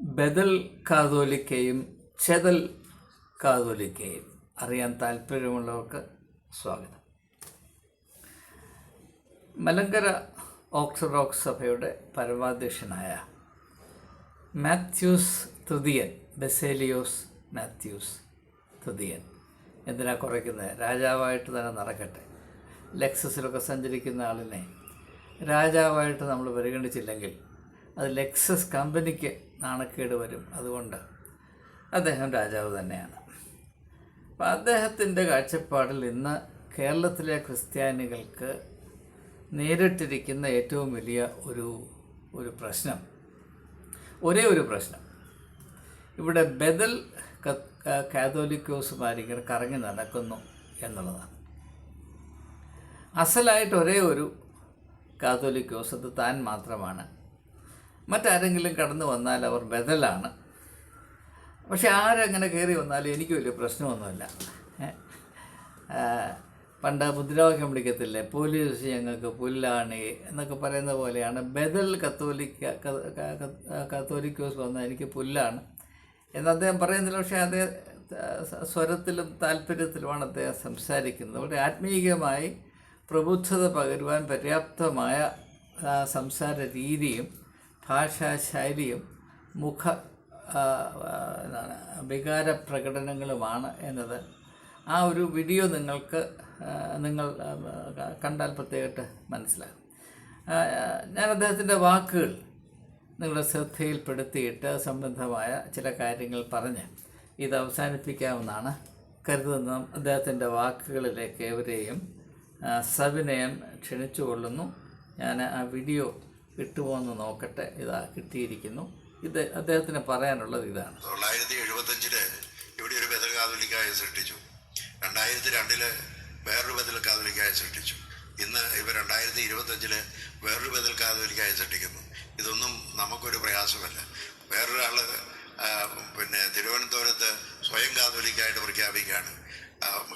ബദൽ കാതോലിക്കയും ചെതൽ കാതോലിക്കയും അറിയാൻ താല്പര്യമുള്ളവർക്ക് സ്വാഗതം. മലങ്കര ഓർത്തഡോക്സ് സഭയുടെ പരമാധ്യക്ഷനായ മാത്യൂസ് തൃതീയൻ ബെസേലിയോസ് മാത്യൂസ് തൃതീയൻ എന്തിനാ കുറയ്ക്കുന്നത്? രാജാവായിട്ട് തന്നെ നടക്കട്ടെ. ലെക്സസിലൊക്കെ സഞ്ചരിക്കുന്ന ആളിനെ രാജാവായിട്ട് നമ്മൾ പരിഗണിച്ചില്ലെങ്കിൽ അത് ലെക്സസ് കമ്പനിക്ക് നാണക്കേട് വരും. അതുകൊണ്ട് അദ്ദേഹം രാജാവ് തന്നെയാണ്. അപ്പം അദ്ദേഹത്തിന്റെ കാഴ്ചപ്പാടിൽ ഇന്ന് കേരളത്തിലെ ക്രിസ്ത്യാനികൾക്ക് നേരിട്ടിരിക്കുന്ന ഏറ്റവും വലിയ ഒരു ഒരു പ്രശ്നം ഒരേ ഒരു പ്രശ്നം. ഇവിടെ ബദൽ കാതോലിക്കോസുമാരിങ്ങനെ കറങ്ങി നടക്കുന്നു എന്നുള്ളതാണ്. അസലായിട്ട് ഒരേ ഒരു കാതോലിക്കോസ് അത് താൻ മാത്രമാണ്. മറ്റാരെങ്കിലും കടന്നു വന്നാൽ അവർ ബദലാണ്. പക്ഷെ ആരങ്ങനെ കയറി വന്നാലും എനിക്ക് വലിയ പ്രശ്നമൊന്നുമില്ല. പണ്ട് മുദ്രാവാക്യം വിളിക്കത്തില്ലേ? പോലീസ് ഞങ്ങൾക്ക് പുല്ലാണ് എന്നൊക്കെ പറയുന്ന പോലെയാണ്. ബദൽ കത്തോലിക്ക കത്തോലിക്കോസ് വന്ന എനിക്ക് പുല്ലാണ് എന്ന് അദ്ദേഹം പറയുന്നില്ല. പക്ഷേ അതേ സ്വരത്തിലും താല്പര്യത്തിലുമാണ് അദ്ദേഹം സംസാരിക്കുന്നത്. വളരെ ആത്മീയമായി പ്രബുദ്ധത പകരുവാൻ പര്യാപ്തമായ സംസാര രീതിയും ഭാഷാശൈലിയും മുഖ എന്താണ് വികാര പ്രകടനങ്ങളുമാണ് എന്നത്. ആ ഒരു വീഡിയോ നിങ്ങൾക്ക് നിങ്ങൾ കണ്ടാൽ പ്രത്യേകമായിട്ട് മനസ്സിലാകും. ഞാൻ അദ്ദേഹത്തിന്റെ വാക്കുകൾ നിങ്ങളുടെ ശ്രദ്ധയിൽപ്പെടുത്തിയിട്ട് സംബന്ധമായ ചില കാര്യങ്ങൾ പറഞ്ഞ് ഇത് അവസാനിപ്പിക്കാമെന്നാണ് കരുതുന്ന അദ്ദേഹത്തിന്റെ വാക്കുകളിലേക്ക് ഏവരെയും സവിനയം ക്ഷണിച്ചുകൊള്ളുന്നു. ഞാൻ ആ വീഡിയോ കിട്ടുമോയെന്ന് നോക്കട്ടെ. ഇതാ കിട്ടിയിരിക്കുന്നു. ഇത് അദ്ദേഹത്തിന് പറയാനുള്ളത് ഇതാണ്. തൊള്ളായിരത്തി എഴുപത്തഞ്ചിൽ ഇവിടെ ഒരു ബദൽ കാതോലിക്കായ സൃഷ്ടിച്ചു. രണ്ടായിരത്തി രണ്ടിൽ വേറൊരു ബദൽ കാതോലിക്കായ സൃഷ്ടിച്ചു. ഇന്ന് ഇവ രണ്ടായിരത്തി ഇരുപത്തഞ്ചിൽ വേറൊരു ബദൽ കാതോലിക്കായ സൃഷ്ടിക്കുന്നു. ഇതൊന്നും നമുക്കൊരു പ്രയാസമല്ല. വേറൊരാൾ പിന്നെ തിരുവനന്തപുരത്ത് സ്വയം കാതോലിക്കായിട്ട് പ്രഖ്യാപിക്കുകയാണ്.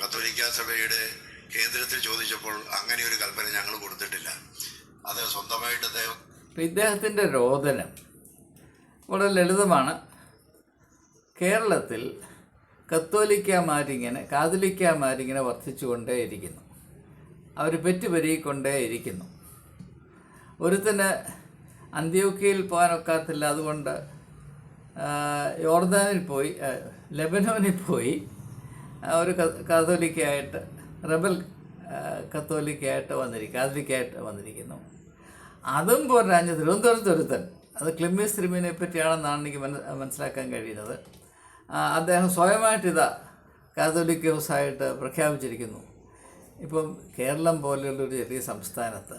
കത്തോലിക്ക സഭയുടെ കേന്ദ്രത്തിൽ ചോദിച്ചപ്പോൾ അങ്ങനെ ഒരു കൽപ്പന ഞങ്ങൾ കൊടുത്തിട്ടില്ല. അത് സ്വന്തമായിട്ട് അദ്ദേഹം അപ്പം ഇദ്ദേഹത്തിന്റെ രോദനം വളരെ ലളിതമാണ്. കേരളത്തിൽ കത്തോലിക്കമാരിങ്ങനെ കാതലിക്കമാരിങ്ങനെ വർദ്ധിച്ചുകൊണ്ടേയിരിക്കുന്നു അവർ പെറ്റുപെരുകിക്കൊണ്ടേയിരിക്കുന്നു. ഒരുത്തിന് അന്ത്യോക്കിയിൽ പോകാനൊക്കാത്തില്ല. അതുകൊണ്ട് യോർദാനിൽ പോയി ലെബനോനിൽ പോയി ഒരു കത്തോലിക്കായിട്ട് റബൽ കത്തോലിക്കായിട്ട് വന്നിരിക്കും കാതലിക്കായിട്ട് വന്നിരിക്കുന്നു. അതും പോരാഞ്ഞ് തിരുവനന്തപുരത്തൊരുത്തൻ. അത് ക്ലിമ്മി തിരുമേനെ പറ്റിയാണെന്നാണ് എനിക്ക് മന മനസ്സിലാക്കാൻ കഴിയുന്നത്. അദ്ദേഹം സ്വയമായിട്ട് ഇതാ കാതോലിക്ക ഹൗസായിട്ട് പ്രഖ്യാപിച്ചിരിക്കുന്നു. ഇപ്പം കേരളം പോലെയുള്ളൊരു ചെറിയ സംസ്ഥാനത്ത്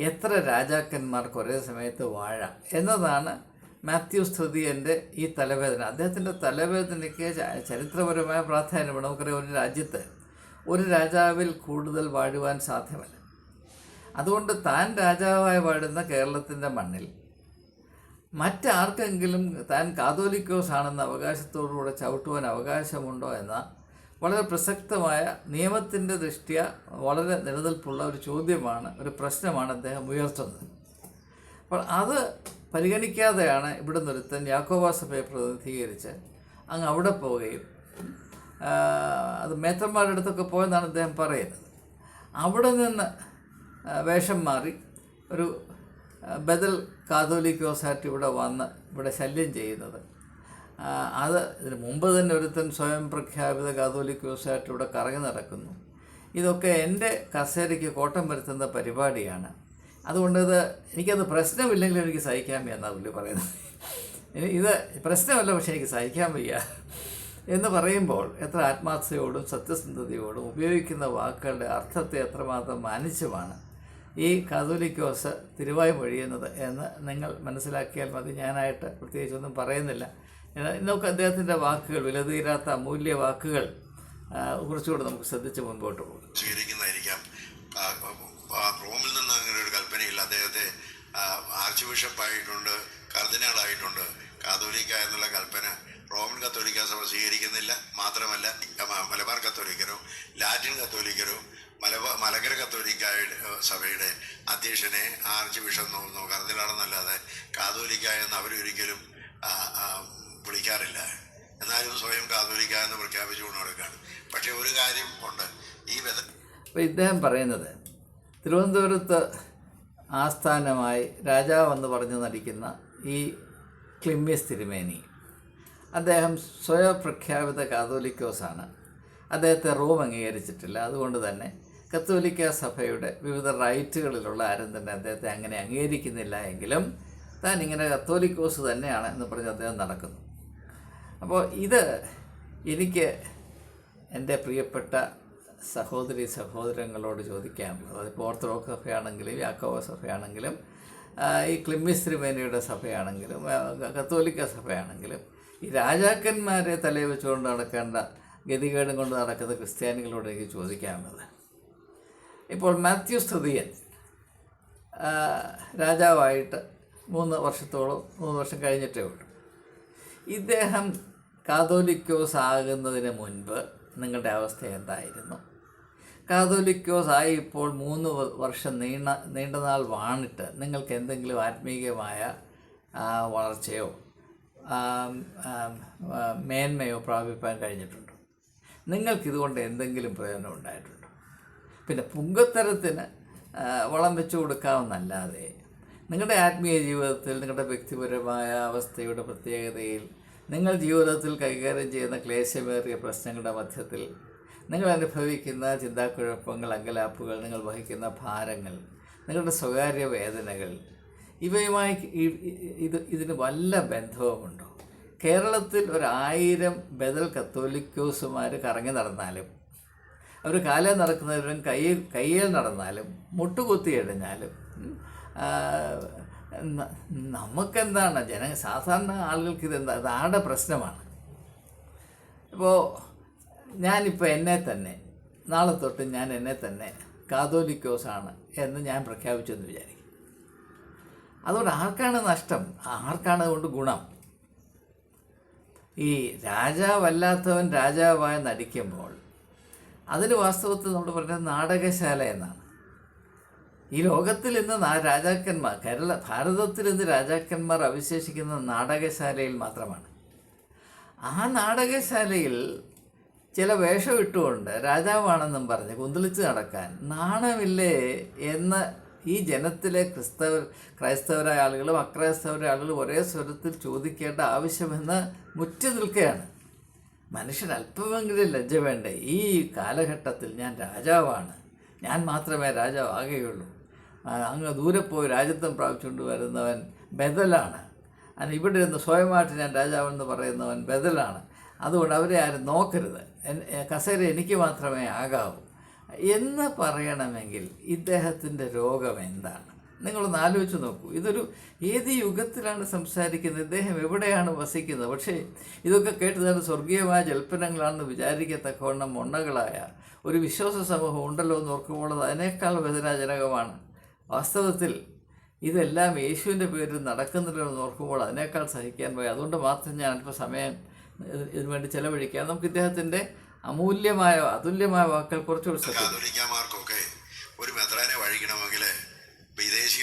എത്ര രാജാക്കന്മാർക്ക് ഒരേ സമയത്ത് വാഴ എന്നതാണ് മാത്യു സ്തുതിയന്റെ ഈ തലവേദന. അദ്ദേഹത്തിന്റെ തലവേദനയ്ക്ക് ചരിത്രപരമായ പ്രാധാന്യമാണ് നമുക്കറിയാം ഒരു രാജ്യത്ത് ഒരു രാജാവിൽ കൂടുതൽ വാഴുവാൻ സാധ്യമല്ല. അതുകൊണ്ട് താൻ രാജാവായി വാഴുന്ന കേരളത്തിന്റെ മണ്ണിൽ. മറ്റാർക്കെങ്കിലും താൻ കാതോലിക്കോസ് ആണെന്ന അവകാശത്തോടുകൂടെ ചവിട്ടുവാൻ അവകാശമുണ്ടോ എന്ന വളരെ പ്രസക്തമായ നിയമത്തിന്റെ ദൃഷ്ട്യ വളരെ നിലനിൽപ്പുള്ള ഒരു ചോദ്യമാണ് ഒരു പ്രശ്നമാണ് അദ്ദേഹം ഉയർത്തുന്നത്. അപ്പോൾ അത് പരിഗണിക്കാതെയാണ് ഇവിടെ നിർത്തൻ യാക്കോബ സഭയെ പ്രതിനിധീകരിച്ച് അങ്ങ് അവിടെ പോവുകയും അത് മേത്തന്മാരുടെ അടുത്തൊക്കെ പോയെന്നാണ് അദ്ദേഹം പറയുന്നത്. അവിടെ നിന്ന് വേഷം മാറി. ഒരു ബദൽ കാതോലിക്കോസായിട്ട് ഇവിടെ വന്ന് ഇവിടെ ശല്യം ചെയ്യുന്നത്. അത് ഇതിന് മുമ്പ് തന്നെ ഒരുത്തൻ സ്വയം പ്രഖ്യാപിത കാതോലിക്കോസായിട്ട് ഇവിടെ കറങ്ങി നടക്കുന്നു. ഇതൊക്കെ എന്റെ കസേരയ്ക്ക് കോട്ടം വരുത്തുന്ന പരിപാടിയാണ്. അതുകൊണ്ട് ഇത് എനിക്കത് പ്രശ്നമില്ലെങ്കിലും എനിക്ക് സഹിക്കാൻ വയ്യ എന്നാണ് പുള്ളി പറയുന്നത്. ഇത് പ്രശ്നമല്ല പക്ഷേ എനിക്ക് സഹിക്കാൻ വയ്യ എന്ന് പറയുമ്പോൾ എത്ര ആത്മാർത്ഥതയോടും സത്യസന്ധതയോടും ഉപയോഗിക്കുന്ന വാക്കുകളുടെ അർത്ഥത്തെ എത്രമാത്രം മാനിച്ചുമാണ്. ഈ കാതോലിക്കോസ് തിരുവായി മൊഴിയുന്നത് എന്ന് നിങ്ങൾ മനസ്സിലാക്കിയാൽ മതി. ഞാനായിട്ട് പ്രത്യേകിച്ചൊന്നും പറയുന്നില്ല. ഇന്നൊക്കെ അദ്ദേഹത്തിന്റെ വാക്കുകൾ വിലതീരാത്ത അമൂല്യ വാക്കുകൾ കുറച്ചുകൂടെ നമുക്ക് ശ്രദ്ധിച്ച് മുൻപോട്ട് പോകും. സ്വീകരിക്കുന്നതായിരിക്കാം. റോമിൽ നിന്ന് അങ്ങനെ ഒരു കൽപ്പനയില്ല. അദ്ദേഹത്തെ ആർച്ച് ബിഷപ്പായിട്ടുണ്ട് കർദിനാളായിട്ടുണ്ട്. കാതോലിക്ക എന്നുള്ള കൽപ്പന റോമൻ കത്തോലിക്ക സഭ സ്വീകരിക്കുന്നില്ല. മാത്രമല്ല മലബാർ കത്തോലിക്കരോ ലാറ്റിൻ കത്തോലിക്കരോ മലബാർ മലങ്കര കത്തോലിക്ക സഭയുടെ അധ്യക്ഷനെ ആർച്ച് ബിഷപ്പ് നോക്കുന്നു കർദിലാണെന്നല്ലാതെ കാതോലിക്ക എന്ന് അവരൊരിക്കലും വിളിക്കാറില്ല. എന്നാലും സ്വയം കാതോലിക്ക എന്ന് പ്രഖ്യാപിച്ചുകൊണ്ട് നടക്കുകയാണ്. പക്ഷേ ഒരു കാര്യം ഉണ്ട്. ഈ വിധ അപ്പോൾ ഇദ്ദേഹം പറയുന്നത് തിരുവനന്തപുരത്ത് ആസ്ഥാനമായി രാജാവെന്ന് പറഞ്ഞു നടിക്കുന്ന ഈ ക്ലിമ്മിസ് തിരുമേനി അദ്ദേഹം സ്വയപ്രഖ്യാപിത കാതോലിക്കോസാണ്. അദ്ദേഹത്തെ റോം അംഗീകരിച്ചിട്ടില്ല. അതുകൊണ്ട് തന്നെ കത്തോലിക്ക സഭയുടെ വിവിധ റൈറ്റുകളിലുള്ള ആരും തന്നെ അദ്ദേഹത്തെ അങ്ങനെ അംഗീകരിക്കുന്നില്ല എങ്കിലും താൻ ഇങ്ങനെ കത്തോലിക്കോസ് തന്നെയാണ് എന്ന് പറഞ്ഞ് അദ്ദേഹം നടക്കുന്നു. അപ്പോൾ ഇത് എനിക്ക് എന്റെ പ്രിയപ്പെട്ട സഹോദരി സഹോദരങ്ങളോട് ചോദിക്കാനുള്ളത്. അതിപ്പോൾ ഓർത്തഡോക്സ് സഭയാണെങ്കിലും യാക്കോവ സഭയാണെങ്കിലും ഈ ക്ലിമ്മിസ് തിരുമേനിയുടെ സഭയാണെങ്കിലും കത്തോലിക്ക സഭയാണെങ്കിലും ഈ രാജാക്കന്മാരെ തലയിൽ വെച്ചുകൊണ്ട് നടക്കേണ്ട ഗതികേടും കൊണ്ട് നടക്കുന്ന ക്രിസ്ത്യാനികളോട് എനിക്ക് ചോദിക്കാനുള്ളത്. ഇപ്പോൾ മാത്യു സ്തുതിയൻ രാജാവായിട്ട് മൂന്ന് വർഷത്തോളം മൂന്ന് വർഷം കഴിഞ്ഞിട്ടേ ഉള്ളൂ. ഇദ്ദേഹം കാതോലിക്കോസ് ആകുന്നതിന് മുൻപ് നിങ്ങളുടെ അവസ്ഥ എന്തായിരുന്നു? കാതോലിക്കോസ് ആയി ഇപ്പോൾ മൂന്ന് വർഷം നീണ്ട നീണ്ടനാൾ വാണിട്ട് നിങ്ങൾക്ക് എന്തെങ്കിലും ആത്മീയമായ വളർച്ചയോ മേന്മയോ പ്രാപിപ്പാൻ കഴിഞ്ഞിട്ടുണ്ടോ? നിങ്ങൾക്കിതുകൊണ്ട് എന്തെങ്കിലും പ്രയോജനം ഉണ്ടായിട്ടുണ്ടോ? പിന്നെ പുങ്കത്തരത്തിന് വളം വെച്ചു കൊടുക്കാമെന്നല്ലാതെ നിങ്ങളുടെ ആത്മീയ ജീവിതത്തിൽ നിങ്ങളുടെ വ്യക്തിപരമായ അവസ്ഥയുടെ പ്രത്യേകതയിൽ നിങ്ങൾ ജീവിതത്തിൽ കൈകാര്യം ചെയ്യുന്ന ക്ലേശമേറിയ പ്രശ്നങ്ങളുടെ മധ്യത്തിൽ നിങ്ങൾ അനുഭവിക്കുന്ന ചിന്താക്കുഴപ്പങ്ങൾ അങ്കലാപ്പുകൾ നിങ്ങൾ വഹിക്കുന്ന ഭാരങ്ങൾ നിങ്ങളുടെ സ്വകാര്യ വേദനകൾ ഇവയുമായി ഇത് ഇതിന് വല്ല ബന്ധവുമുണ്ടോ? കേരളത്തിൽ ഒരായിരം ബദൽ കത്തോലിക്കോസുമാർ കറങ്ങി നടന്നാലും അവർ കാലേ നടക്കുന്നവരും കയ്യിൽ കയ്യിൽ നടന്നാലും മുട്ടുകുത്തി ന- നമുക്കെന്താണ്? ജന സാധാരണ ആളുകൾക്ക് ഇതെന്താ? ഇത് ആടെ പ്രശ്നമാണ്? ഇപ്പോൾ ഞാനിപ്പോൾ എന്നെ തന്നെ നാളെ തൊട്ട് ഞാൻ എന്നെ തന്നെ കാതോലിക്കോസാണ് എന്ന് ഞാൻ പ്രഖ്യാപിച്ചെന്ന് വിചാരിക്കും. അതുകൊണ്ട് ആർക്കാണ് നഷ്ടം? ആർക്കാണ് അതുകൊണ്ട് ഗുണം? ഈ രാജാവല്ലാത്തവൻ രാജാവായി നടിക്കുമ്പോൾ അതിന് വാസ്തവത്തിൽ നമ്മൾ പറയുന്നത് നാടകശാല എന്നാണ്. ഈ ലോകത്തിൽ ഇന്ന് രാജാക്കന്മാർ കേരള ഭാരതത്തിൽ ഇന്ന് രാജാക്കന്മാർ അവശേഷിക്കുന്ന നാടകശാലയിൽ മാത്രമാണ്. ആ നാടകശാലയിൽ ചില വേഷം ഇട്ടുകൊണ്ട് രാജാവാണെന്നും പറഞ്ഞ് കുന്തളിച്ച് നടക്കാൻ നാണമില്ലേ എന്ന് ഈ ജനത്തിലെ ക്രിസ്തവ ക്രൈസ്തവരായ ആളുകളും അക്രൈസ്തവരായ ആളുകളും ഒരേ സ്വരത്തിൽ ചോദിക്കേണ്ട ആവശ്യമെന്ന് മുറ്റി നിൽക്കുകയാണ്. മനുഷ്യൻ അല്പമെങ്കിലും ലജ്ജ വേണ്ട? ഈ കാലഘട്ടത്തിൽ ഞാൻ രാജാവാണ്. ഞാൻ മാത്രമേ രാജാവാകുകയുള്ളൂ. അങ്ങ് ദൂരെ പോയി രാജ്യത്വം പ്രാപിച്ചുകൊണ്ട് വരുന്നവൻ ബദലാണ്. അതിന് ഇവിടെ ഇരുന്ന് സ്വയമായിട്ട് ഞാൻ രാജാവെന്ന് പറയുന്നവൻ ബദലാണ്. അതുകൊണ്ട് അവരെ ആരും നോക്കരുത്. കസേര എനിക്ക് മാത്രമേ ആകാവൂ. എന്ന് പറയണമെങ്കിൽ ഇദ്ദേഹത്തിന്റെ രോഗം എന്താണ്? നിങ്ങളൊന്ന് ആലോചിച്ച് നോക്കൂ. ഇതൊരു ഏത് യുഗത്തിലാണ് സംസാരിക്കുന്നത്? ഇദ്ദേഹം എവിടെയാണ് വസിക്കുന്നത്? പക്ഷേ ഇതൊക്കെ കേട്ട് തന്നെ സ്വർഗീയമായ ജൽപ്പനങ്ങളാണെന്ന് വിചാരിക്കത്തക്കവണ്ണം മൊണ്ണകളായ ഒരു വിശ്വാസ സമൂഹം ഉണ്ടല്ലോ എന്ന് ഓർക്കുമ്പോൾ അത് അതിനേക്കാൾ വേദനാജനകമാണ്. വാസ്തവത്തിൽ ഇതെല്ലാം യേശുവിന്റെ പേരിൽ നടക്കുന്നില്ലോ എന്ന് ഓർക്കുമ്പോൾ അതിനേക്കാൾ സഹിക്കാൻ പോയി അതുകൊണ്ട് മാത്രം ഞാൻ അല്പം സമയം ഇത് ഇതിനു വേണ്ടി ചെലവഴിക്കാം. നമുക്ക് ഇദ്ദേഹത്തിന്റെ അമൂല്യമായ അതുല്യമായ വാക്കുകൾ കുറച്ചുകൂടി ശ്രദ്ധിക്കാം. ഒരു വഴിക്കണമെങ്കിൽ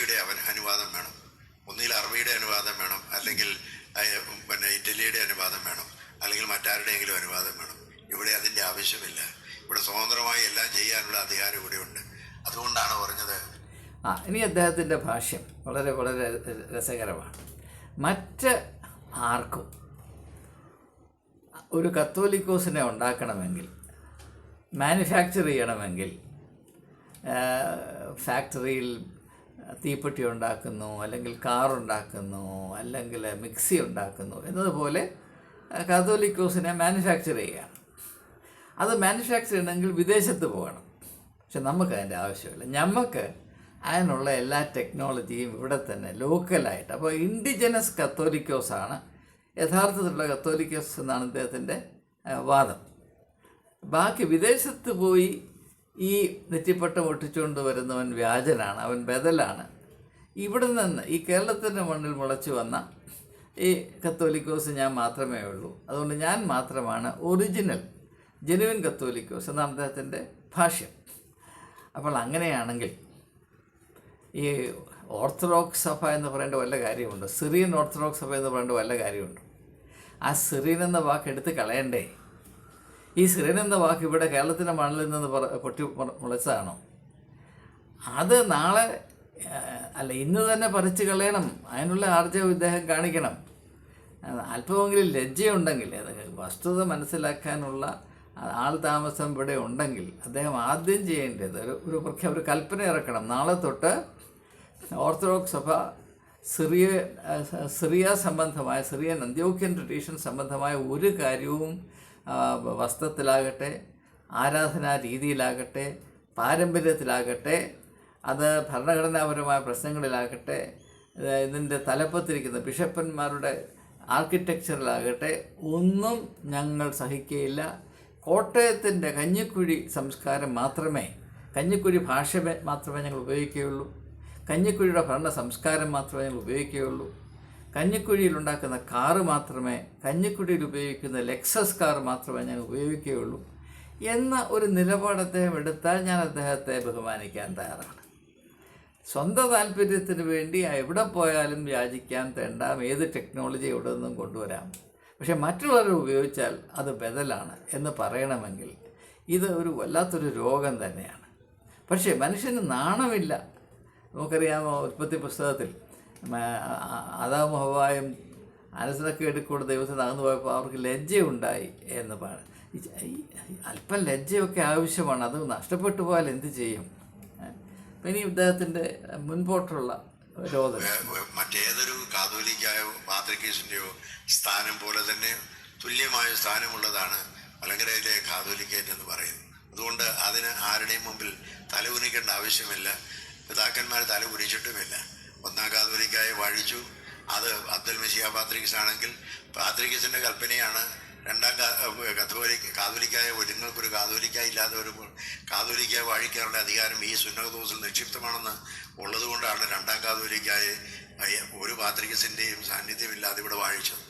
വിദേശിയുടെ അവൻ അനുവാദം വേണം. ഒന്നിൽ അറബിയുടെ അനുവാദം വേണം അല്ലെങ്കിൽ പിന്നെ ഇറ്റലിയുടെ അനുവാദം വേണം അല്ലെങ്കിൽ മറ്റാരുടെയെങ്കിലും അനുവാദം വേണം. ഇവിടെ അതിന്റെ ആവശ്യമില്ല. ഇവിടെ സ്വതന്ത്രമായി എല്ലാം ചെയ്യാനുള്ള അധികാരം ഇവിടെയുണ്ട് അതുകൊണ്ടാണ് പറഞ്ഞത്. ആ ഇനി അദ്ദേഹത്തിന്റെ ഭാഷ്യം വളരെ വളരെ രസകരമാണ്. മറ്റ് ആർക്കും ഒരു കത്തോലിക്കോസിനെ ഉണ്ടാക്കണമെങ്കിൽ മാനുഫാക്ചർ ചെയ്യണമെങ്കിൽ ഫാക്ടറിയിൽ തീപ്പെട്ടി ഉണ്ടാക്കുന്നു അല്ലെങ്കിൽ കാറുണ്ടാക്കുന്നു അല്ലെങ്കിൽ മിക്സി ഉണ്ടാക്കുന്നു എന്നതുപോലെ കാതോലിക്കോസിനെ മാനുഫാക്ചർ ചെയ്യുകയാണ്. അത് മാനുഫാക്ചർ ചെയ്യണമെങ്കിൽ വിദേശത്ത് പോകണം. പക്ഷെ നമുക്ക് അതിന്റെ ആവശ്യമില്ല. നമുക്ക് അതിനുള്ള എല്ലാ ടെക്നോളജിയും ഇവിടെ തന്നെ ലോക്കലായിട്ട് അപ്പോൾ ഇൻഡിജനസ് കത്തോലിക്കോസാണ് യഥാർത്ഥത്തിലുള്ള കത്തോലിക്കോസ് എന്നാണ് ഇദ്ദേഹത്തിന്റെ വാദം. ബാക്കി വിദേശത്ത് പോയി ഈ നെറ്റിപ്പട്ടം ഒട്ടിച്ചുകൊണ്ട് വരുന്നവൻ വ്യാജനാണ് അവൻ ബദലാണ്. ഇവിടെ നിന്ന് ഈ കേരളത്തിന്റെ മണ്ണിൽ മുളച്ചു വന്ന ഈ കത്തോലിക്കോസ് ഞാൻ മാത്രമേ ഉള്ളൂ. അതുകൊണ്ട് ഞാൻ മാത്രമാണ് ഒറിജിനൽ ജെനുവിൻ കത്തോലിക്കോസ് എന്നാണ് അദ്ദേഹത്തിന്റെ ഭാഷ്യം. അപ്പോൾ അങ്ങനെയാണെങ്കിൽ ഈ ഓർത്തഡോക്സ് സഭ എന്ന് പറയേണ്ട വല്ല കാര്യമുണ്ട്? സിറിയൻ ഓർത്തഡോക്സ് സഭ എന്ന് പറയേണ്ട വല്ല കാര്യമുണ്ട്? ആ സിറിയൻ എന്ന വാക്ക് എടുത്ത് കളയണ്ടേ? ഈ ശ്രീൻ എന്ന വാക്ക് ഇവിടെ കേരളത്തിന്റെ മണ്ണിൽ നിന്ന് പറ പൊട്ടി മുളച്ചതാണോ അത് നാളെ അല്ല ഇന്ന് തന്നെ പറിച്ചു കളയണം. അതിനുള്ള ആർജവം ഇദ്ദേഹം കാണിക്കണം. അല്പമെങ്കിലും ലജ്ജയുണ്ടെങ്കിൽ വസ്തുത മനസ്സിലാക്കാനുള്ള ആൾ താമസം ഇവിടെ ഉണ്ടെങ്കിൽ അദ്ദേഹം ആദ്യം ചെയ്യേണ്ടത് ഒരു ഒരു പ്രഖ്യാ ഒരു കൽപ്പന ഇറക്കണം. നാളെ തൊട്ട് ഓർത്തഡോക്സ് സഭ സിറിയ സിറിയ സംബന്ധമായ സിറിയൻ അന്ത്യോക്യൻ ട്രഡീഷൻ സംബന്ധമായ ഒരു കാര്യവും വസ്ത്രത്തിലാകട്ടെ ആരാധനാ രീതിയിലാകട്ടെ പാരമ്പര്യത്തിലാകട്ടെ അത് ഭരണഘടനാപരമായ പ്രശ്നങ്ങളിലാകട്ടെ ഇത് ഇതിന്റെ തലപ്പത്തിരിക്കുന്ന ബിഷപ്പന്മാരുടെ ആർക്കിടെക്ചറിലാകട്ടെ ഒന്നും ഞങ്ങൾ സഹിക്കുകയില്ല കോട്ടയത്തിന്റെ കഞ്ഞിക്കുഴി സംസ്കാരം മാത്രമേ കഞ്ഞിക്കുഴി ഭാഷ മാത്രമേ ഞങ്ങൾ ഉപയോഗിക്കുകയുള്ളൂ. കഞ്ഞിക്കുഴിയുടെ ഭരണ സംസ്കാരം മാത്രമേ ഞങ്ങൾ ഉപയോഗിക്കുകയുള്ളൂ. കഞ്ഞിക്കുഴിയിൽ ഉണ്ടാക്കുന്ന കാറ് മാത്രമേ കഞ്ഞിക്കുഴിയിൽ ഉപയോഗിക്കുന്ന ലെക്സസ് കാർ മാത്രമേ ഞാൻ ഉപയോഗിക്കുകയുള്ളൂ എന്ന ഒരു നിലപാട് അദ്ദേഹം എടുത്താൽ ഞാൻ അദ്ദേഹത്തെ ബഹുമാനിക്കാൻ തയ്യാറാണ്. സ്വന്തം താല്പര്യത്തിന് വേണ്ടി എവിടെ പോയാലും യാചിക്കാൻ തെണ്ടാം ഏത് ടെക്നോളജി എവിടെ നിന്നും കൊണ്ടുവരാം. പക്ഷേ മറ്റുള്ളവർ ഉപയോഗിച്ചാൽ അത് ബദലാണ് എന്ന് പറയണമെങ്കിൽ ഇത് ഒരു വല്ലാത്തൊരു രോഗം തന്നെയാണ്. പക്ഷേ മനുഷ്യന് നാണമില്ല. നമുക്കറിയാമോ ഉൽപ്പത്തി പുസ്തകത്തിൽ അതാം ഹവായും അനസനൊക്കെ എടുക്കൂടെ ദൈവത്തിന് നടന്നു പോയപ്പോൾ അവർക്ക് ലജ്ജയുണ്ടായി എന്ന് പറയും അല്പം ലജ്ജയൊക്കെ ആവശ്യമാണ്. അത് നഷ്ടപ്പെട്ടു പോയാൽ എന്ത് ചെയ്യും? ഇനി ഇദ്ദേഹത്തിന്റെ മുൻപോട്ടുള്ള മറ്റേതൊരു കാതോലിക്കായോ പാത്രിക്കേസിന്റെയോ സ്ഥാനം പോലെ തന്നെ തുല്യമായ സ്ഥാനമുള്ളതാണ് മലങ്കരയിലെ കാതോലിക്കേറ്റ് എന്ന് പറയുന്നത്. അതുകൊണ്ട് അതിന് ആരുടെയും മുമ്പിൽ തല കുനിക്കേണ്ട ആവശ്യമില്ല. പിതാക്കന്മാർ തല കുനിച്ചിട്ടുമില്ല ഒന്നാം കാതോലിക്കായി വാഴിച്ചു. അത് അബ്ദുൽ മഷിയ പാത്രിക്സ് ആണെങ്കിൽ പാത്രിക്കസിന്റെ കൽപ്പനയാണ് രണ്ടാം കത്തോലിക്ക കാതോലിക്കായ ഒരുങ്ങൾക്കൊരു കാതോലിക്കായി ഇല്ലാതെ ഒരു കാതോലിക്കായ വാഴിക്കാറുടെ അധികാരം ഈ സുന്നകദോസിൽ നിക്ഷിപ്തമാണെന്ന് ഉള്ളതുകൊണ്ടാണ് രണ്ടാം കാതോലിക്കായ ഒരു പാത്രികസിന്റെയും സാന്നിധ്യമില്ലാതെ ഇവിടെ വാഴിച്ചത്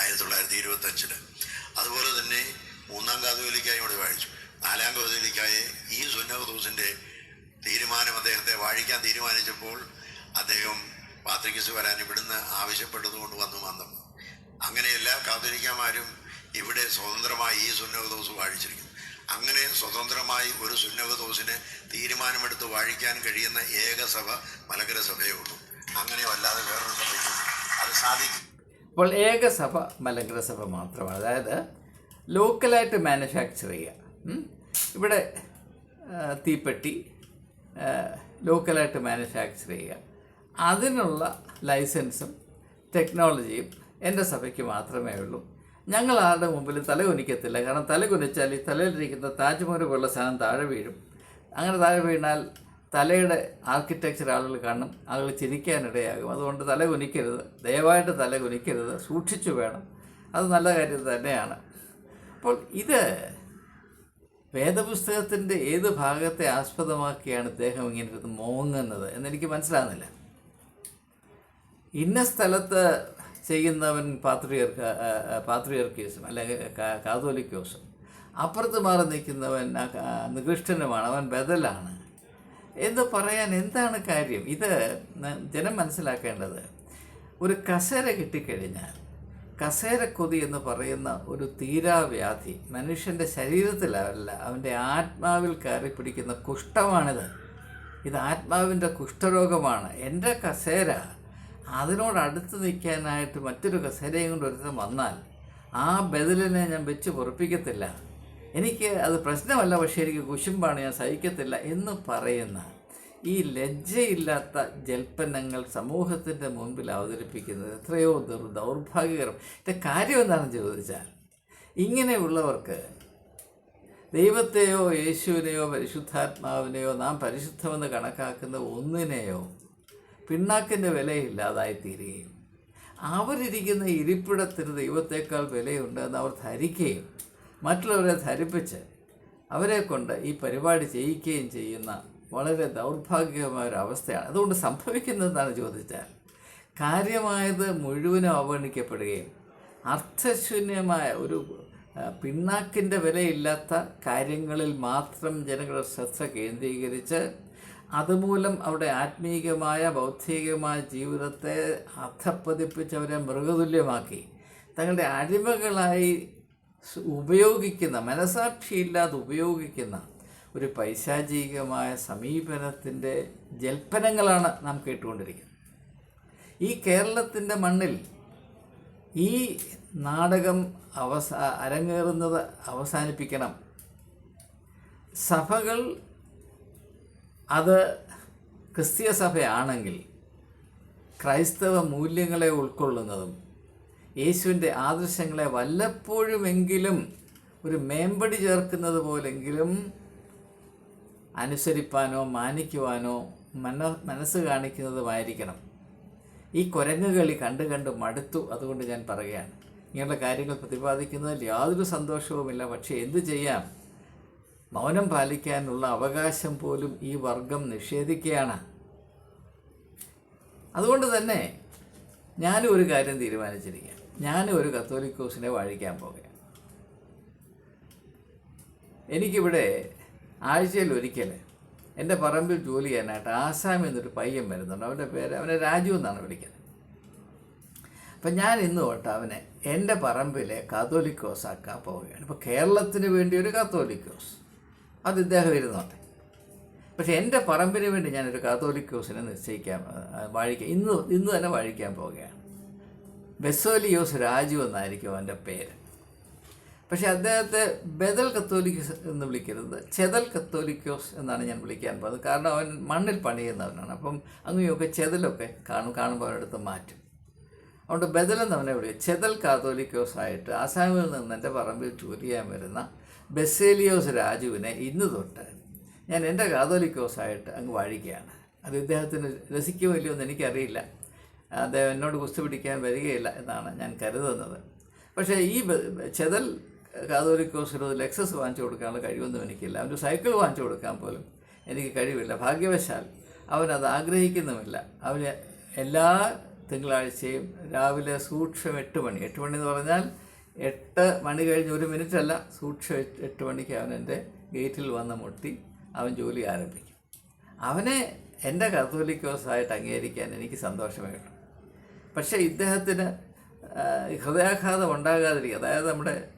ആയിരത്തി തൊള്ളായിരത്തി ഇരുപത്തഞ്ചിൽ അതുപോലെ തന്നെ മൂന്നാം കാതോലിക്കായി ഇവിടെ വാഴിച്ചു. നാലാം കാതോലിക്കായ ഈ സുന്നകദോസിന്റെ തീരുമാനം അദ്ദേഹത്തെ വാഴിക്കാൻ തീരുമാനിച്ചപ്പോൾ അദ്ദേഹം പാത്രികസ് വരാൻ ഇവിടുന്ന് ആവശ്യപ്പെട്ടതുകൊണ്ട് വന്നു വന്നു അങ്ങനെ എല്ലാ കാതോലിക്കന്മാരും ഇവിടെ സ്വതന്ത്രമായി ഈ സുന്നവ ദോസ് വാഴിച്ചിരിക്കുന്നു അങ്ങനെ സ്വതന്ത്രമായി ഒരു സുന്നവ ദോസിന് തീരുമാനമെടുത്ത് വാഴിക്കാൻ കഴിയുന്ന ഏക സഭ മലങ്കര സഭയേ ഉള്ളൂ. അങ്ങനെ വല്ലാതെ വേറൊരു സഭയ്ക്കും അത് സാധിക്കും അപ്പോൾ ഏകസഭ മലങ്കര സഭ മാത്രമാണ്. അതായത് ലോക്കലായിട്ട് മാനുഫാക്ചർ ചെയ്യുക. ഇവിടെ തീപ്പെട്ടി ലോക്കലായിട്ട് മാനുഫാക്ചർ ചെയ്യുക. അതിനുള്ള ലൈസൻസും ടെക്നോളജിയും എന്റെ സഭയ്ക്ക് മാത്രമേ ഉള്ളൂ. ഞങ്ങൾ ആരുടെ മുമ്പിൽ തല കുനിക്കത്തില്ല. കാരണം തല കുനിച്ചാൽ ഈ തലയിലിരിക്കുന്ന താജ്മഹൽ പോലുള്ള സാധനം താഴെ വീഴും. അങ്ങനെ താഴെ വീണാൽ തലയുടെ ആർക്കിടെക്ചർ ആളുകൾ കാണും. ആളുകൾ ചിരിക്കാനിടയാകും. അതുകൊണ്ട് തല കുനിക്കരുത്. ദയവായിട്ട് തല കുനിക്കരുത്. സൂക്ഷിച്ചു വേണം. അത് നല്ല കാര്യം തന്നെയാണ്. അപ്പോൾ ഇത് വേദപുസ്തകത്തിന്റെ ഏത് ഭാഗത്തെ ആസ്പദമാക്കിയാണ് ഇദ്ദേഹം ഇങ്ങനെ മോങ്ങുന്നത് എന്നെനിക്ക് മനസ്സിലാകുന്നില്ല ഇന്ന സ്ഥലത്ത് ചെയ്യുന്നവൻ പാത്രിയർക്ക് പാത്രിയർക്കീസും അല്ലെങ്കിൽ കാതോലിക്കോസും അപ്പുറത്ത് മാറി നിൽക്കുന്നവൻ നികൃഷ്ടനുമാണ് അവൻ ബദലാണ്. എന്ന് പറയാൻ എന്താണ് കാര്യം? ഇത് ജനം മനസ്സിലാക്കേണ്ടത്. ഒരു കസേര കിട്ടിക്കഴിഞ്ഞാൽ കസേരക്കൊതി എന്ന് പറയുന്ന ഒരു തീരാവ്യാധി മനുഷ്യന്റെ ശരീരത്തിലല്ല അവന്റെ ആത്മാവിൽ കയറി പിടിക്കുന്ന കുഷ്ഠമാണിത്. ഇത് ആത്മാവിന്റെ കുഷ്ഠരോഗമാണ്. എന്റെ കസേര അതിനോട് അടുത്ത് നിൽക്കാനായിട്ട് മറ്റൊരു കസേരയും കൊണ്ട് ഒരുത്തം വന്നാൽ ആ ബദലിനെ ഞാൻ വെച്ച് പൊറപ്പിക്കത്തില്ല. എനിക്ക് അത് പ്രശ്നമല്ല പക്ഷേ എനിക്ക് കുശുമ്പാണ് ഞാൻ സഹിക്കത്തില്ല എന്ന് പറയുന്ന ഈ ലജ്ജയില്ലാത്ത ജൽപ്പന്നങ്ങൾ സമൂഹത്തിന്റെ മുൻപിൽ അവതരിപ്പിക്കുന്നത് എത്രയോ ദുർ ദൗർഭാഗ്യകരം. എന്റെ കാര്യം എന്താണെന്ന് ചോദിച്ചാൽ ഇങ്ങനെയുള്ളവർക്ക് ദൈവത്തെയോ യേശുവിനെയോ പരിശുദ്ധാത്മാവിനെയോ നാം പരിശുദ്ധമെന്ന് കണക്കാക്കുന്ന ഒന്നിനെയോ പിണ്ണാക്കിന്റെ വിലയില്ലാതായി തീരുകയും അവരിരിക്കുന്ന ഇരിപ്പിടത്തിന് ദൈവത്തേക്കാൾ വിലയുണ്ടെന്ന് അവർ ധരിക്കുകയും മറ്റുള്ളവരെ ധരിപ്പിച്ച് അവരെ കൊണ്ട് ഈ പരിപാടി ചെയ്യിക്കുകയും ചെയ്യുന്ന വളരെ ദൗർഭാഗ്യമായ ഒരു അവസ്ഥയാണ്. അതുകൊണ്ട് സംഭവിക്കുന്നതെന്നാണ് ചോദിച്ചാൽ കാര്യമായത് മുഴുവനും അവഗണിക്കപ്പെടുകയും അർത്ഥശൂന്യമായ ഒരു പിണ്ണാക്കിന്റെ വിലയില്ലാത്ത കാര്യങ്ങളിൽ മാത്രം ജനങ്ങളുടെ ശ്രദ്ധ കേന്ദ്രീകരിച്ച് അതുമൂലം അവരുടെ ആത്മീയമായ ബൗദ്ധികമായ ജീവിതത്തെ അധപ്പതിപ്പിച്ചവരെ മൃഗതുല്യമാക്കി. തങ്ങളുടെ അടിമകളായി ഉപയോഗിക്കുന്ന മനസാക്ഷിയില്ലാതെ ഉപയോഗിക്കുന്ന ഒരു പൈശാചികമായ സമീപനത്തിന്റെ ജൽപ്പനങ്ങളാണ് നാം കേട്ടുകൊണ്ടിരിക്കുന്നത്. ഈ കേരളത്തിന്റെ മണ്ണിൽ ഈ നാടകം അവസ അരങ്ങേറുന്നത് അവസാനിപ്പിക്കണം. സഭകൾ അത് ക്രിസ്തീയ സഭയാണെങ്കിൽ ക്രൈസ്തവ മൂല്യങ്ങളെ ഉൾക്കൊള്ളുന്നതും യേശുവിന്റെ ആദർശങ്ങളെ വല്ലപ്പോഴുമെങ്കിലും ഒരു മേമ്പടി ചേർക്കുന്നത് പോലെങ്കിലും അനുസരിപ്പാനോ മാനിക്കുവാനോ മന മനസ്സ് കാണിക്കുന്നതുമായിരിക്കണം. ഈ കുരങ്ങ് കളി കണ്ട് കണ്ട് മടുത്തു അതുകൊണ്ട് ഞാൻ പറയുകയാണ്. ഇങ്ങനെയുള്ള കാര്യങ്ങൾ പ്രതിപാദിക്കുന്നതിൽ യാതൊരു സന്തോഷവുമില്ല. പക്ഷേ എന്തു ചെയ്യാം? മൗനം പാലിക്കാനുള്ള അവകാശം പോലും ഈ വർഗം നിഷേധിക്കുകയാണ്. അതുകൊണ്ട് തന്നെ ഞാനും ഒരു കാര്യം തീരുമാനിച്ചിരിക്കുക ഞാനും ഒരു കത്തോലിക്കോസിനെ വാഴിക്കാൻ പോകുകയാണ് എനിക്കിവിടെ ആഴ്ചയിൽ ഒരിക്കൽ എന്റെ പറമ്പിൽ ജോലി ചെയ്യാനായിട്ട് ആസാം എന്നൊരു പയ്യൻ വരുന്നുണ്ട്. അവന്റെ പേര് അവനെ രാജു എന്നാണ് വിളിക്കുന്നത്. അപ്പം ഞാൻ ഇന്ന് തൊട്ട് അവനെ എന്റെ പറമ്പിലെ കാത്തോലിക്കോസ് ആക്കാൻ പോവുകയാണ്. ഇപ്പോൾ കേരളത്തിന് വേണ്ടി ഒരു കാത്തോലിക്കോസ് അത് ഇദ്ദേഹം ഇരുന്നോട്ടെ പക്ഷേ എന്റെ പറമ്പിന് വേണ്ടി ഞാനൊരു കാത്തോലിക്കോസിനെ നിശ്ചയിക്കാൻ നിശ്ചയിക്കാം വാഴിക്കാൻ ഇന്ന് ഇന്ന് തന്നെ വാഴിക്കാൻ പോവുകയാണ്. ബെസോലിയോസ് രാജു എന്നായിരിക്കും അവന്റെ പേര്. പക്ഷേ അദ്ദേഹത്തെ ബദൽ കത്തോലിക്കോസ് എന്ന് വിളിക്കരുത്. ചെതൽ കത്തോലിക്കോസ് എന്നാണ് ഞാൻ വിളിക്കാൻ പോകുന്നത്. കാരണം അവൻ മണ്ണിൽ പണിയുന്നവനാണ്. അപ്പം അങ്ങനെയൊക്കെ ചെതലൊക്കെ കാണും കാണുമ്പോൾ അവനടുത്ത് മാറ്റും. അതുകൊണ്ട് ബദൽ എന്നവനെ അവനെ വിളിക്കും. ചെതൽ കാത്തോലിക്കോസ് ആയിട്ട് ആസാമിൽ നിന്ന് എന്റെ പറമ്പിൽ ജോലി ചെയ്യാൻ വരുന്ന ബെസേലിയോസ് രാജുവിനെ ഇന്ന് തൊട്ട് ഞാൻ എന്റെ കാതോലിക്കോസായിട്ട് അങ്ങ് വാഴിക്കുകയാണ് അത് ഇദ്ദേഹത്തിന് രസിക്കുമോ ഇല്ലയോ എന്ന് എനിക്കറിയില്ല. അദ്ദേഹം എന്നോട് കുസ്തി പിടിക്കാൻ വരികയില്ല എന്നാണ് ഞാൻ കരുതുന്നത്. പക്ഷേ ഈ ചെതൽ കാതോലിക്കോസിന് ഒരു ലെക്സസ് വാങ്ങിച്ചു കൊടുക്കാനുള്ള കഴിവൊന്നും എനിക്കില്ല. അവന്റെ സൈക്കിൾ വാങ്ങിച്ചു കൊടുക്കാൻ പോലും എനിക്ക് കഴിവില്ല. ഭാഗ്യവശാൽ അവനത് ആഗ്രഹിക്കുന്നുമില്ല. അവന് എല്ലാ തിങ്കളാഴ്ചയും രാവിലെ സൂക്ഷ്മം എട്ട് മണി എട്ട് മണി എന്ന് പറഞ്ഞാൽ എട്ട് മണി കഴിഞ്ഞ് ഒരു മിനിറ്റ് അല്ല സൂക്ഷ എട്ട് മണിക്ക് അവൻ എന്റെ ഗേറ്റിൽ വന്ന് മുട്ടി. അവൻ ജോലി ആരംഭിക്കും. അവനെ എന്റെ കത്തോലിക്കോസായിട്ട് അംഗീകരിക്കാൻ എനിക്ക് സന്തോഷമേ ഉള്ളൂ. പക്ഷേ ഇദ്ദേഹത്തിന് ഹൃദയാഘാതം ഉണ്ടാകാതിരിക്കുക അതായത് നമ്മുടെ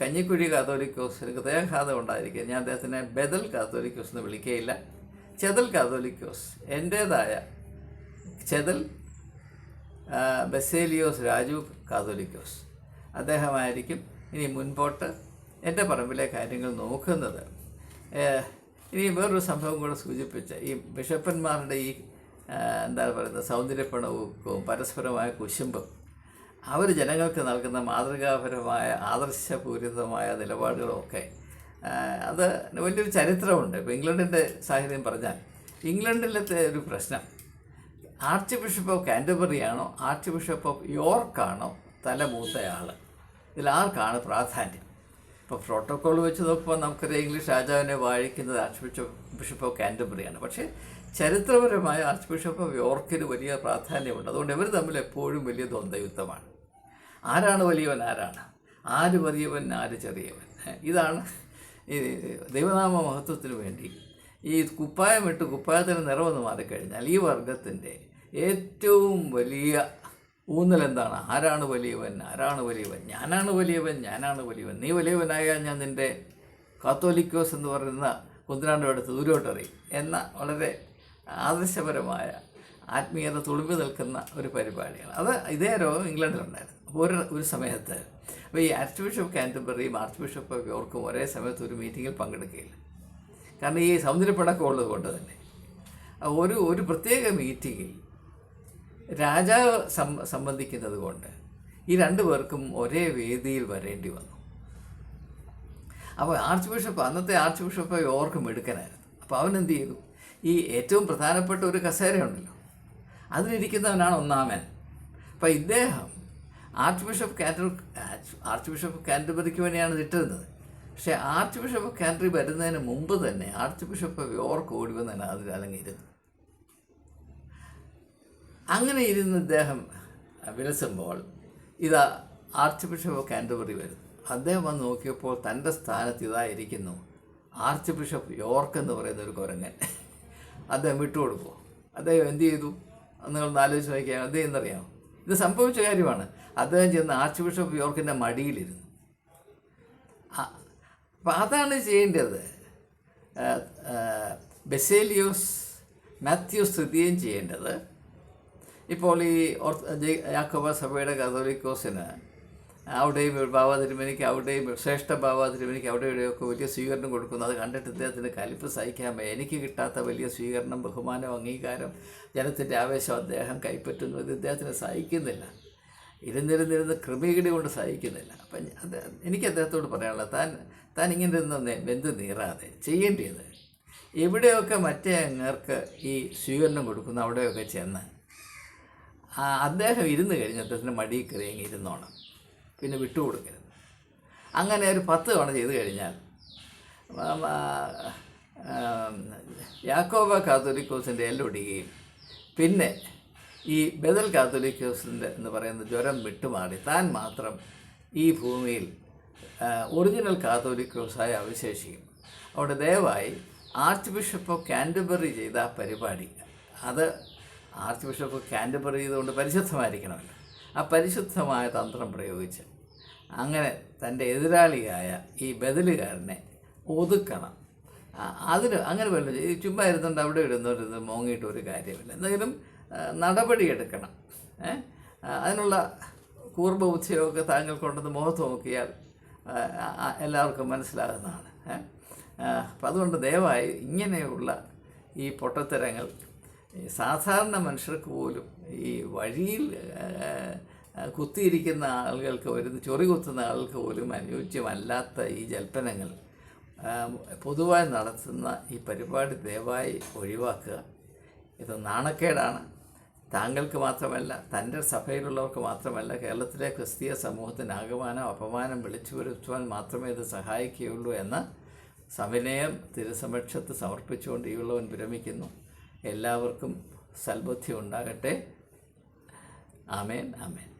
കഞ്ഞിക്കുഴി കാത്തോലിക്കോസിന് ഹൃദയാഘാതം ഉണ്ടായിരിക്കുക. ഞാൻ അദ്ദേഹത്തിനെ ബദൽ കാത്തോലിക്കോസ് എന്ന് വിളിക്കുകയില്ല ചെതൽ കാത്തോലിക്കോസ് എന്റേതായ ചെതൽ ബസേലിയോസ് രാജു കാത്തോലിക്കോസ്. അദ്ദേഹമായിരിക്കും ഇനി മുൻപോട്ട് എന്റെ പറമ്പിലെ കാര്യങ്ങൾ നോക്കുന്നത്. ഇനി വേറൊരു സംഭവം കൂടെ സൂചിപ്പിച്ച ഈ ബിഷപ്പന്മാരുടെ ഈ എന്താ പറയുന്നത് സൗന്ദര്യപ്പണവും പരസ്പരമായ കുശുമ്പും അവർ ജനങ്ങൾക്ക് നൽകുന്ന മാതൃകാപരമായ ആദർശപൂരിതമായ നിലപാടുകളൊക്കെ അത് വലിയൊരു ചരിത്രമുണ്ട്. ഇപ്പോൾ ഇംഗ്ലണ്ടിന്റെ സാഹചര്യം പറഞ്ഞാൽ ഇംഗ്ലണ്ടിലത്തെ ഒരു പ്രശ്നം ആർച്ച് ബിഷപ്പ് ഓഫ് കാൻഡബറിയാണോ ആർച്ച് ബിഷപ്പ് ഓഫ് യോർക്കാണോ തലമൂത്തയാൾ ഇതിൽ ആർക്കാണ് പ്രാധാന്യം? ഇപ്പോൾ പ്രോട്ടോക്കോൾ വെച്ച് നോക്കുമ്പോൾ നമുക്കറിയാം ഇംഗ്ലീഷ് രാജാവിനെ വാഴിക്കുന്നത് ആർച്ച് ബിഷപ്പ് ബിഷപ്പ് ഓഫ് കാന്റബറിയാണ് പക്ഷേ ചരിത്രപരമായ ആർച്ച് ബിഷപ്പ് ഓഫ് യോർക്കിന് വലിയ പ്രാധാന്യമുണ്ട്. അതുകൊണ്ട് ഇവർ തമ്മിൽ എപ്പോഴും വലിയ ദ്വന്ദ്വയുദ്ധമാണ്. ആരാണ് വലിയവൻ? ആരാണ്? ആര് വലിയവൻ? ആര് ചെറിയവൻ? ഇതാണ് ഈ ദൈവനാമ മഹത്വത്തിന് വേണ്ടി ഈ കുപ്പായം ഇട്ട് കുപ്പായത്തിന് നിറവെന്ന് മാറിക്കഴിഞ്ഞാൽ ഈ വർഗത്തിന്റെ ഏറ്റവും വലിയ ഊന്നൽ എന്താണ് ആരാണ് വലിയവൻ? ആരാണ് വലിയവൻ? ഞാനാണ് വലിയവൻ ഞാനാണ് വലിയവൻ. നീ വലിയവനായാൽ ഞാൻ നിന്റെ കാത്തോലിക്കോസ് എന്ന് പറയുന്ന കുതിരാണ്ട് അടുത്ത് ദൂരോട്ടറിയും എന്ന വളരെ ആദർശപരമായ ആത്മീയത തുളുമ്പി നിൽക്കുന്ന ഒരു പരിപാടിയാണ്. അത് ഇതേ രോഗം ഇംഗ്ലണ്ടിലുണ്ടായിരുന്നു. അപ്പോൾ ഒരു ഒരു സമയത്ത് അപ്പോൾ ഈ ആർച്ച് ബിഷപ്പ് കാന്റബറിയും ആർച്ച് ബിഷപ്പ് യോർക്കും ഒരേ സമയത്ത് ഒരു മീറ്റിങ്ങിൽ പങ്കെടുക്കുകയില്ല. കാരണം ഈ സൗന്ദര്യപ്പടക്കം ഉള്ളത് കൊണ്ട് തന്നെ ഒരു ഒരു പ്രത്യേക മീറ്റിങ്ങിൽ രാജാവ് സംബന്ധിക്കുന്നത് കൊണ്ട് ഈ രണ്ടു പേർക്കും ഒരേ വേദിയിൽ വരേണ്ടി വന്നു. അപ്പോൾ ആർച്ച് ബിഷപ്പ് അന്നത്തെ ആർച്ച് ബിഷപ്പ് ഓർക്കും എടുക്കനായിരുന്നു അപ്പോൾ അവൻ എന്ത് ചെയ്തു? ഈ ഏറ്റവും പ്രധാനപ്പെട്ട ഒരു കസേരയുണ്ടല്ലോ അതിലിരിക്കുന്നവനാണ് ഒന്നാമൻ അപ്പോൾ ഇദ്ദേഹം archbishop Canter archbishop കാൻഡബറിക്ക് വേണ്ടിയാണ് ഇട്ടിരുന്നത്. പക്ഷേ ആർച്ച് ബിഷപ്പ് കാൻഡറി വരുന്നതിന് മുമ്പ് തന്നെ ആർച്ച് ബിഷപ്പ് യോർക്ക് ഓടി വന്നതിന് അതിൽ അലങ്ങിയിരുന്നു അങ്ങനെ ഇരുന്ന് അദ്ദേഹം വിലസുമ്പോൾ ഇതാ ആർച്ച് ബിഷപ്പ് കാൻഡബറി വരുന്നു അദ്ദേഹം വന്ന് നോക്കിയപ്പോൾ തന്റെ സ്ഥാനത്ത് ഇതായിരിക്കുന്നു ആർച്ച് ബിഷപ്പ് യോർക്ക് എന്ന് പറയുന്ന ഒരു കുരങ്ങൻ. അദ്ദേഹം വിട്ടുകൊടുക്കുമോ അദ്ദേഹം എന്ത് ചെയ്തു? നിങ്ങൾ നാലോചിച്ച് നോക്കിയാൽ അദ്ദേഹം എന്നറിയാം ഇത് സംഭവിച്ച കാര്യമാണ്. അദ്ദേഹം ചെന്ന് ആർച്ച് ബിഷപ്പ് യോർക്കിന്റെ മടിയിലിരുന്നു. അപ്പം അതാണ് ചെയ്യേണ്ടത്. ബെസേലിയോസ് മാത്യൂസ് തൃതീയം ചെയ്യേണ്ടത്. ഇപ്പോൾ ഈ യാക്കോബ സഭയുടെ കത്തോലിക്കോസിന് അവിടെയും ബാബാ തിരുമേനിക്ക് അവിടെയും ശ്രേഷ്ഠ ബാബാ തിരുമേനിക്ക് അവിടെ ഇവിടെയൊക്കെ വലിയ സ്വീകരണം കൊടുക്കുന്നു. അത് കണ്ടിട്ട് ഇദ്ദേഹത്തിന് കലിപ്പ് സഹിക്കാമേ എനിക്ക് കിട്ടാത്ത വലിയ സ്വീകരണം ബഹുമാനം അംഗീകാരം ജനത്തിന്റെ ആവേശം അദ്ദേഹം കൈപ്പറ്റുന്നു. ഇത് ഇദ്ദേഹത്തിന് സഹിക്കുന്നില്ല. ഇരുന്നിരുന്നിരുന്ന് ക്രമീകടി കൊണ്ട് സഹിക്കുന്നില്ല. അപ്പം എനിക്ക് അദ്ദേഹത്തോട് പറയാനുള്ളത് താൻ താൻ ഇങ്ങനെ ഇരുന്ന് ബന്ധു നീറാതെ ചെയ്യേണ്ടത് എവിടെയൊക്കെ മറ്റേ അങ്ങേർക്ക് ഈ സ്വീകരണം കൊടുക്കുന്നു അവിടെയൊക്കെ ചെന്ന് അദ്ദേഹം ഇരുന്ന് കഴിഞ്ഞ് അദ്ദേഹത്തിന്റെ മടിയിൽ കയറി ഇരുന്നോണം. പിന്നെ വിട്ടുകൊടുക്കരുത്. അങ്ങനെ ഒരു പത്ത് തവണ ചെയ്ത് കഴിഞ്ഞാൽ യാക്കോബ കാത്തോലിക്കോസിന്റെ എല്ലൊടിയുകയും പിന്നെ ഈ ബദൽ കാത്തോലിക്കോസിന്റെ എന്ന് പറയുന്ന ജ്വരം വിട്ടുമാറി താൻ മാത്രം ഈ ഭൂമിയിൽ ഒറിജിനൽ കാത്തോലിക്കോസായി അവശേഷിക്കും. അവിടെ ദയവായി ആർച്ച് ബിഷപ്പ് ഓഫ് കാൻഡബറി ചെയ്ത ആ പരിപാടി അത് ആർച്ച് ബിഷപ്പ് കാൻഡബറി ചെയ്തുകൊണ്ട് പരിശുദ്ധമായിരിക്കണമല്ലോ. ആ പരിശുദ്ധമായ തന്ത്രം പ്രയോഗിച്ച് അങ്ങനെ തന്റെ എതിരാളിയായ ഈ ബദലുകാരനെ ഒതുക്കണം. അതിന് അങ്ങനെ വല്ല ചുമ്മാ ഇരുന്നുകൊണ്ട് അവിടെ ഇടുന്നവരിത് മോങ്ങിയിട്ട് ഒരു കാര്യമില്ല. എന്തെങ്കിലും നടപടിയെടുക്കണം അതിനുള്ള കൂർമ്മബുദ്ധിയൊക്കെ കൊണ്ടുവന്ന് മുഖത്ത് നോക്കിയാൽ എല്ലാവർക്കും മനസ്സിലാകുന്നതാണ്. അപ്പം അതുകൊണ്ട് ദയവായി ഇങ്ങനെയുള്ള ഈ പൊട്ടത്തരങ്ങൾ സാധാരണ മനുഷ്യർക്ക് പോലും ഈ വഴിയിൽ കുത്തിയിരിക്കുന്ന ആളുകൾക്ക് വരുന്ന ചൊറി കുത്തുന്ന ആളുകൾക്ക് പോലും അനുയോജ്യമല്ലാത്ത ഈ ജൽപ്പനങ്ങൾ പൊതുവായി നടത്തുന്ന ഈ പരിപാടി ദയവായി ഒഴിവാക്കുക. ഇത് നാണക്കേടാണ്. താങ്കൾക്ക് മാത്രമല്ല തന്റെ സഭയിലുള്ളവർക്ക് മാത്രമല്ല കേരളത്തിലെ ക്രിസ്തീയ സമൂഹത്തിന് ആകമാനം അപമാനം വിളിച്ചു വരുത്തുവാൻ മാത്രമേ ഇത് സഹായിക്കുകയുള്ളൂ എന്ന് സവിനയം തിരുസമക്ഷത്ത് സമർപ്പിച്ചുകൊണ്ട് ഈ ഉള്ളവൻ വിരമിക്കുന്നു. എല്ലാവർക്കും സൽബുദ്ധി ഉണ്ടാകട്ടെ ആമേൻ ആമേൻ.